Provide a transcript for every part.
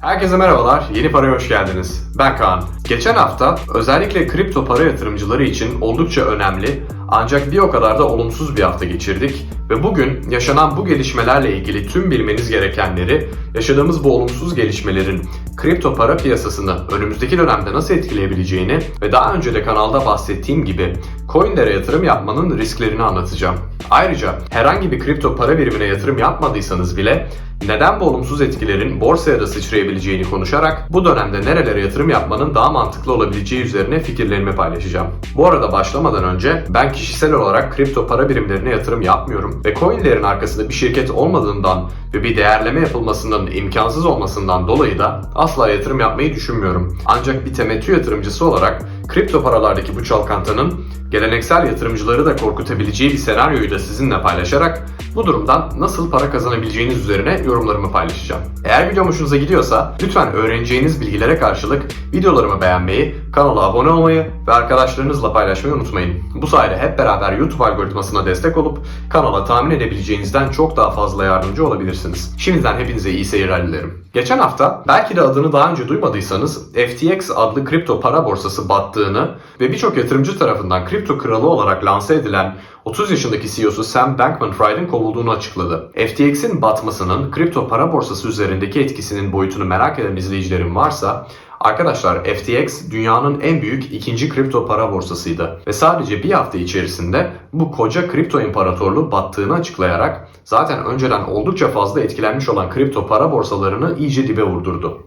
Herkese merhabalar, Yeni Para'ya hoş geldiniz. Ben Kaan. Geçen hafta özellikle kripto para yatırımcıları için oldukça önemli ancak bir o kadar da olumsuz bir hafta geçirdik ve bugün yaşanan bu gelişmelerle ilgili tüm bilmeniz gerekenleri, yaşadığımız bu olumsuz gelişmelerin kripto para piyasasını önümüzdeki dönemde nasıl etkileyebileceğini ve daha önce de kanalda bahsettiğim gibi coinlere yatırım yapmanın risklerini anlatacağım. Ayrıca herhangi bir kripto para birimine yatırım yapmadıysanız bile neden bu olumsuz etkilerin borsaya da sıçrayabileceğini konuşarak bu dönemde nerelere yatırım yapmanın daha mantıklı olabileceği üzerine fikirlerimi paylaşacağım. Bu arada başlamadan önce ben kişisel olarak kripto para birimlerine yatırım yapmıyorum ve coinlerin arkasında bir şirket olmadığından ve bir değerleme yapılmasının imkansız olmasından dolayı da asla yatırım yapmayı düşünmüyorum. Ancak bir temettü yatırımcısı olarak kripto paralardaki bu çalkantanın geleneksel yatırımcıları da korkutabileceği bir senaryoyu da sizinle paylaşarak bu durumdan nasıl para kazanabileceğiniz üzerine yorumlarımı paylaşacağım. Eğer videom hoşunuza gidiyorsa lütfen öğreneceğiniz bilgilere karşılık videolarımı beğenmeyi, kanala abone olmayı ve arkadaşlarınızla paylaşmayı unutmayın. Bu sayede hep beraber YouTube algoritmasına destek olup kanala tahmin edebileceğinizden çok daha fazla yardımcı olabilirsiniz. Şimdiden hepinize iyi seyirler dilerim. Geçen hafta belki de adını daha önce duymadıysanız FTX adlı kripto para borsası battığını ve birçok yatırımcı tarafından kripto kralı olarak lanse edilen 30 yaşındaki CEO'su Sam Bankman-Fried'in kovulduğunu açıkladı. FTX'in batmasının kripto para borsası üzerindeki etkisinin boyutunu merak eden izleyicilerim varsa Arkadaşlar FTX dünyanın en büyük ikinci kripto para borsasıydı ve sadece bir hafta içerisinde bu koca kripto imparatorluğu battığını açıklayarak zaten önceden oldukça fazla etkilenmiş olan kripto para borsalarını iyice dibe vurdurdu.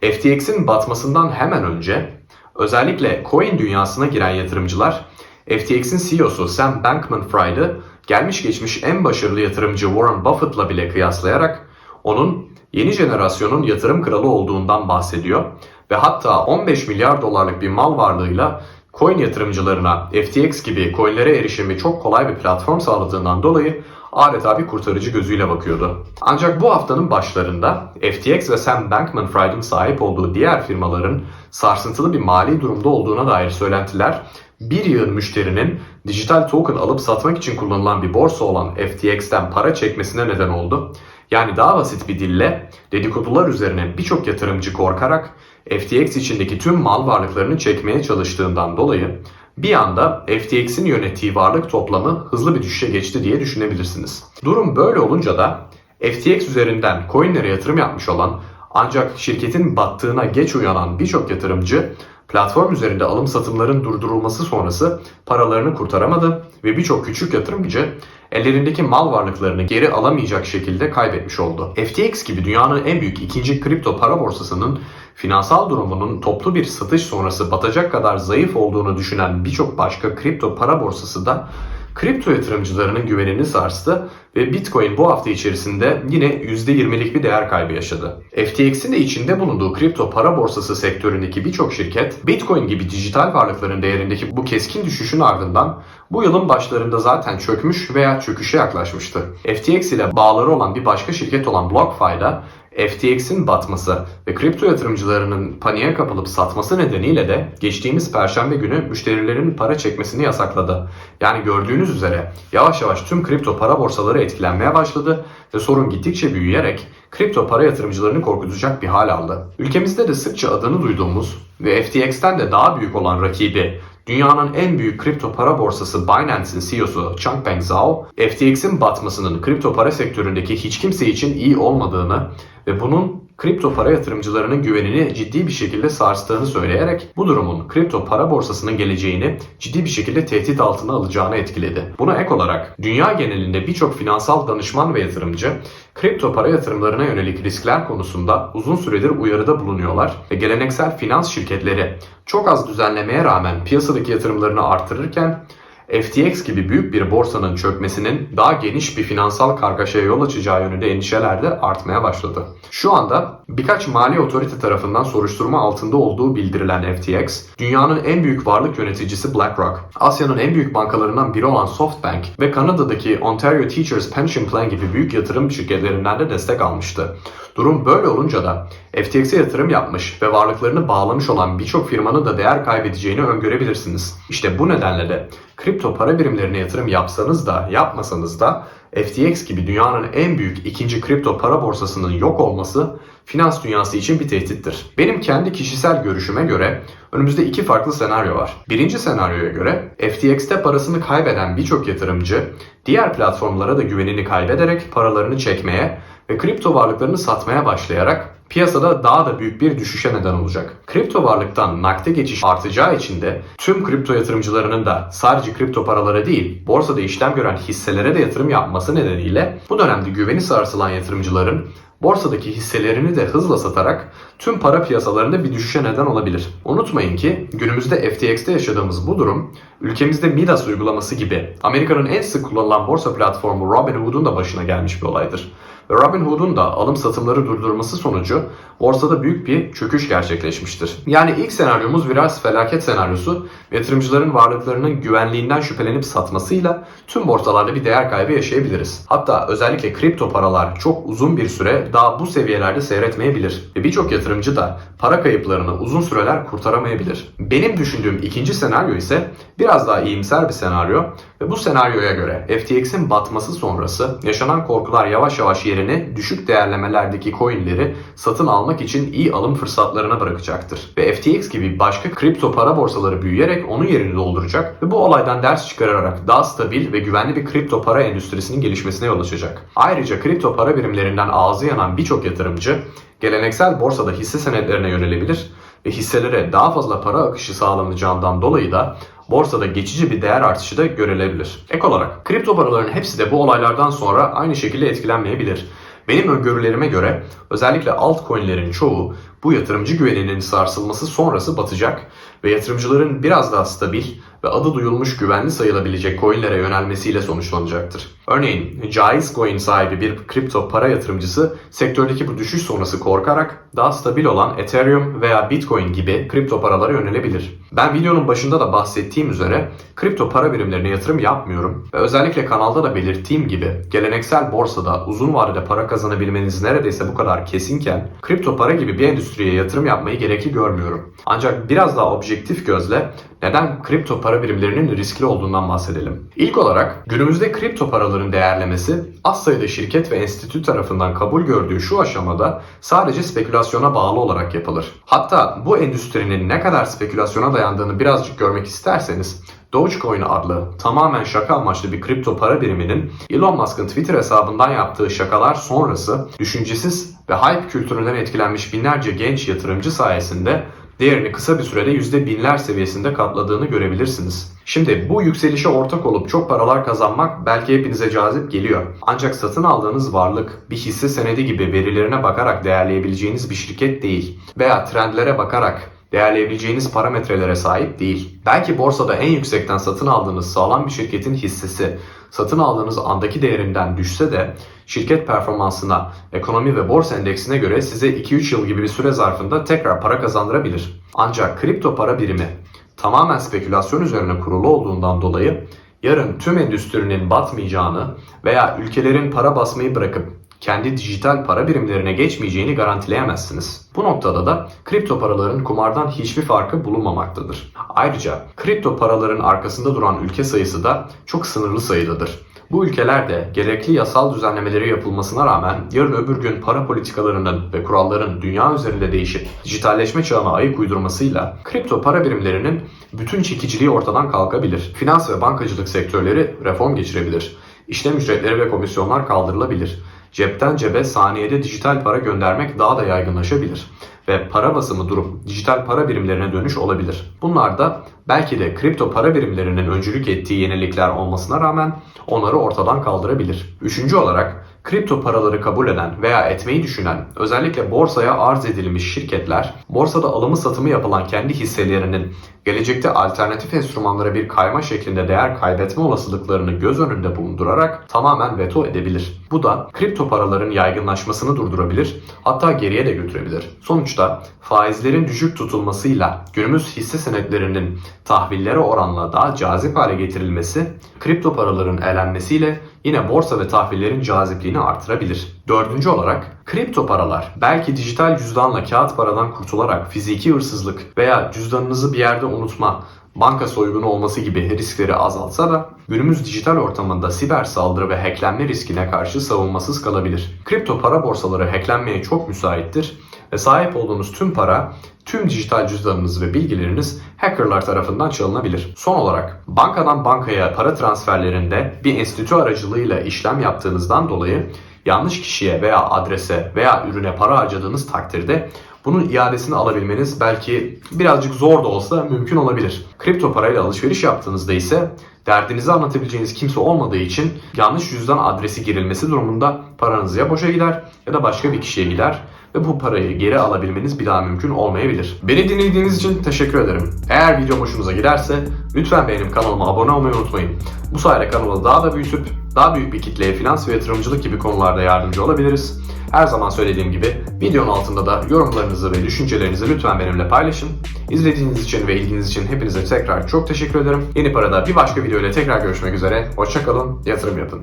FTX'in batmasından hemen önce özellikle coin dünyasına giren yatırımcılar FTX'in CEO'su Sam Bankman-Fried'ı gelmiş geçmiş en başarılı yatırımcı Warren Buffett'la bile kıyaslayarak onun yeni jenerasyonun yatırım kralı olduğundan bahsediyor ve hatta 15 milyar dolarlık bir mal varlığıyla coin yatırımcılarına FTX gibi coinlere erişimi çok kolay bir platform sağladığından dolayı adeta bir kurtarıcı gözüyle bakıyordu. Ancak bu haftanın başlarında FTX ve Sam Bankman-Fried'in sahip olduğu diğer firmaların sarsıntılı bir mali durumda olduğuna dair söylentiler bir yığın müşterinin dijital token alıp satmak için kullanılan bir borsa olan FTX'ten para çekmesine neden oldu. Yani daha basit bir dille dedikodular üzerine birçok yatırımcı korkarak FTX içindeki tüm mal varlıklarını çekmeye çalıştığından dolayı bir anda FTX'in yönettiği varlık toplamı hızlı bir düşüşe geçti diye düşünebilirsiniz. Durum böyle olunca da FTX üzerinden coinlere yatırım yapmış olan ancak şirketin battığına geç uyanan birçok yatırımcı platform üzerinde alım satımların durdurulması sonrası paralarını kurtaramadı ve birçok küçük yatırımcı ellerindeki mal varlıklarını geri alamayacak şekilde kaybetmiş oldu. FTX gibi dünyanın en büyük ikinci kripto para borsasının finansal durumunun toplu bir satış sonrası batacak kadar zayıf olduğunu düşünen birçok başka kripto para borsası da kripto yatırımcılarının güvenini sarstı ve Bitcoin bu hafta içerisinde yine %20'lik bir değer kaybı yaşadı. FTX'in de içinde bulunduğu kripto para borsası sektöründeki birçok şirket Bitcoin gibi dijital varlıkların değerindeki bu keskin düşüşün ardından bu yılın başlarında zaten çökmüş veya çöküşe yaklaşmıştı. FTX ile bağları olan bir başka şirket olan BlockFi da FTX'in batması ve kripto yatırımcılarının paniğe kapılıp satması nedeniyle de geçtiğimiz perşembe günü müşterilerin para çekmesini yasakladı. Yani gördüğünüz üzere yavaş yavaş tüm kripto para borsaları etkilenmeye başladı ve sorun gittikçe büyüyerek kripto para yatırımcılarını korkutacak bir hal aldı. Ülkemizde de sıkça adını duyduğumuz ve FTX'ten de daha büyük olan rakibi Dünyanın en büyük kripto para borsası Binance'in CEO'su Changpeng Zhao, FTX'in batmasının kripto para sektöründeki hiç kimse için iyi olmadığını ve bunun kripto para yatırımcılarının güvenini ciddi bir şekilde sarstığını söyleyerek bu durumun kripto para borsasının geleceğini ciddi bir şekilde tehdit altına alacağını etkiledi. Buna ek olarak dünya genelinde birçok finansal danışman ve yatırımcı kripto para yatırımlarına yönelik riskler konusunda uzun süredir uyarıda bulunuyorlar ve geleneksel finans şirketleri çok az düzenlemeye rağmen piyasadaki yatırımlarını artırırken FTX gibi büyük bir borsanın çökmesinin daha geniş bir finansal kargaşaya yol açacağı yönünde endişeler de artmaya başladı. Şu anda birkaç mali otorite tarafından soruşturma altında olduğu bildirilen FTX, dünyanın en büyük varlık yöneticisi BlackRock, Asya'nın en büyük bankalarından biri olan SoftBank ve Kanada'daki Ontario Teachers Pension Plan gibi büyük yatırım şirketlerinden de destek almıştı. Durum böyle olunca da FTX'e yatırım yapmış ve varlıklarını bağlamış olan birçok firmanın da değer kaybedeceğini öngörebilirsiniz. İşte bu nedenle de kripto para birimlerine yatırım yapsanız da yapmasanız da FTX gibi dünyanın en büyük ikinci kripto para borsasının yok olması finans dünyası için bir tehdittir. Benim kendi kişisel görüşüme göre önümüzde iki farklı senaryo var. Birinci senaryoya göre FTX'te parasını kaybeden birçok yatırımcı diğer platformlara da güvenini kaybederek paralarını çekmeye ve kripto varlıklarını satmaya başlayarak piyasada daha da büyük bir düşüşe neden olacak. Kripto varlıktan nakde geçiş artacağı için de tüm kripto yatırımcılarının da sadece kripto paralara değil, borsada işlem gören hisselere de yatırım yapması nedeniyle bu dönemde güveni sarsılan yatırımcıların borsadaki hisselerini de hızla satarak tüm para piyasalarında bir düşüşe neden olabilir. Unutmayın ki günümüzde FTX'te yaşadığımız bu durum ülkemizde Midas uygulaması gibi Amerika'nın en sık kullanılan borsa platformu Robinhood'un da başına gelmiş bir olaydır. Ve Robinhood'un da alım satımları durdurması sonucu borsada büyük bir çöküş gerçekleşmiştir. Yani ilk senaryomuz biraz felaket senaryosu yatırımcıların varlıklarının güvenliğinden şüphelenip satmasıyla tüm borsalarda bir değer kaybı yaşayabiliriz. Hatta özellikle kripto paralar çok uzun bir süre daha bu seviyelerde seyretmeyebilir ve birçok yatırımcı da para kayıplarını uzun süreler kurtaramayabilir. Benim düşündüğüm ikinci senaryo ise biraz daha iyimser bir senaryo ve bu senaryoya göre FTX'in batması sonrası yaşanan korkular yavaş yavaş yerini düşük değerlemelerdeki coinleri satın almak için iyi alım fırsatlarına bırakacaktır. Ve FTX gibi başka kripto para borsaları büyüyerek onun yerini dolduracak ve bu olaydan ders çıkararak daha stabil ve güvenli bir kripto para endüstrisinin gelişmesine yol açacak. Ayrıca kripto para birimlerinden ağzı yanan birçok yatırımcı geleneksel borsada hisse senetlerine yönelebilir ve hisselere daha fazla para akışı sağlanacağından dolayı da borsada geçici bir değer artışı da görülebilir. Ek olarak kripto paraların hepsi de bu olaylardan sonra aynı şekilde etkilenmeyebilir. Benim öngörülerime göre özellikle altcoin'lerin çoğu bu yatırımcı güveninin sarsılması sonrası batacak ve yatırımcıların biraz daha stabil ve adı duyulmuş güvenli sayılabilecek coinlere yönelmesiyle sonuçlanacaktır. Örneğin Jaiz Coin sahibi bir kripto para yatırımcısı sektördeki bu düşüş sonrası korkarak daha stabil olan Ethereum veya Bitcoin gibi kripto paralara yönelebilir. Ben videonun başında da bahsettiğim üzere kripto para birimlerine yatırım yapmıyorum ve özellikle kanalda da belirttiğim gibi geleneksel borsada uzun vadede para kazanabilmeniz neredeyse bu kadar kesinken kripto para gibi bir endüstriye yatırım yapmayı gerekli görmüyorum. Ancak biraz daha objektif gözle neden kripto para birimlerinin riskli olduğundan bahsedelim. İlk olarak günümüzde kripto paraların değerlemesi az sayıda şirket ve enstitü tarafından kabul gördüğü şu aşamada sadece spekülasyona bağlı olarak yapılır. Hatta bu endüstrinin ne kadar spekülasyona dayandığını birazcık görmek isterseniz Dogecoin adlı tamamen şaka amaçlı bir kripto para biriminin Elon Musk'ın Twitter hesabından yaptığı şakalar sonrası düşüncesiz ve hype kültüründen etkilenmiş binlerce genç yatırımcı sayesinde değerini kısa bir sürede yüzde binler seviyesinde katladığını görebilirsiniz. Şimdi bu yükselişe ortak olup çok paralar kazanmak belki hepinize cazip geliyor. Ancak satın aldığınız varlık bir hisse senedi gibi verilerine bakarak değerleyebileceğiniz bir şirket değil veya trendlere bakarak değerleyebileceğiniz parametrelere sahip değil. Belki borsada en yüksekten satın aldığınız sağlam bir şirketin hissesi satın aldığınız andaki değerinden düşse de şirket performansına, ekonomi ve borsa endeksine göre size 2-3 yıl gibi bir süre zarfında tekrar para kazandırabilir. Ancak kripto para birimi tamamen spekülasyon üzerine kurulu olduğundan dolayı yarın tüm endüstrinin batmayacağını veya ülkelerin para basmayı bırakıp kendi dijital para birimlerine geçmeyeceğini garantileyemezsiniz. Bu noktada da kripto paraların kumardan hiçbir farkı bulunmamaktadır. Ayrıca kripto paraların arkasında duran ülke sayısı da çok sınırlı sayıdadır. Bu ülkelerde gerekli yasal düzenlemeleri yapılmasına rağmen yarın öbür gün para politikalarının ve kuralların dünya üzerinde değişip dijitalleşme çağına ayık uydurmasıyla kripto para birimlerinin bütün çekiciliği ortadan kalkabilir. Finans ve bankacılık sektörleri reform geçirebilir. İşlem ücretleri ve komisyonlar kaldırılabilir cepten cebe saniyede dijital para göndermek daha da yaygınlaşabilir ve para basımı durup dijital para birimlerine dönüş olabilir. Bunlar da belki de kripto para birimlerinin öncülük ettiği yenilikler olmasına rağmen onları ortadan kaldırabilir. Üçüncü olarak kripto paraları kabul eden veya etmeyi düşünen, özellikle borsaya arz edilmiş şirketler, borsada alımı satımı yapılan kendi hisselerinin gelecekte alternatif enstrümanlara bir kayma şeklinde değer kaybetme olasılıklarını göz önünde bulundurarak tamamen veto edebilir. Bu da kripto paraların yaygınlaşmasını durdurabilir, hatta geriye de götürebilir. Sonuçta faizlerin düşük tutulmasıyla günümüz hisse senetlerinin tahvillere oranla daha cazip hale getirilmesi, kripto paraların elenmesiyle yine borsa ve tahvillerin cazipliğini artırabilir. Dördüncü olarak kripto paralar belki dijital cüzdanla kağıt paradan kurtularak fiziki hırsızlık veya cüzdanınızı bir yerde unutma banka soygunu olması gibi riskleri azaltsa da günümüz dijital ortamında siber saldırı ve hacklenme riskine karşı savunmasız kalabilir. Kripto para borsaları hacklenmeye çok müsaittir ve sahip olduğunuz tüm para, tüm dijital cüzdanınız ve bilgileriniz hackerlar tarafından çalınabilir. Son olarak bankadan bankaya para transferlerinde bir enstitü aracılığıyla işlem yaptığınızdan dolayı yanlış kişiye veya adrese veya ürüne para harcadığınız takdirde bunun iadesini alabilmeniz belki birazcık zor da olsa mümkün olabilir. Kripto parayla alışveriş yaptığınızda ise derdinizi anlatabileceğiniz kimse olmadığı için yanlış cüzdan adresi girilmesi durumunda paranız ya boşa gider ya da başka bir kişiye gider ve bu parayı geri alabilmeniz bir daha mümkün olmayabilir. Beni dinlediğiniz için teşekkür ederim. Eğer videom hoşunuza giderse lütfen benim kanalıma abone olmayı unutmayın. Bu sayede kanalı daha da büyütüp daha büyük bir kitleye finans ve yatırımcılık gibi konularda yardımcı olabiliriz. Her zaman söylediğim gibi videonun altında da yorumlarınızı ve düşüncelerinizi lütfen benimle paylaşın. İzlediğiniz için ve ilginiz için hepinize tekrar çok teşekkür ederim. Yeni parada bir başka video ile tekrar görüşmek üzere. Hoşçakalın, yatırım yapın.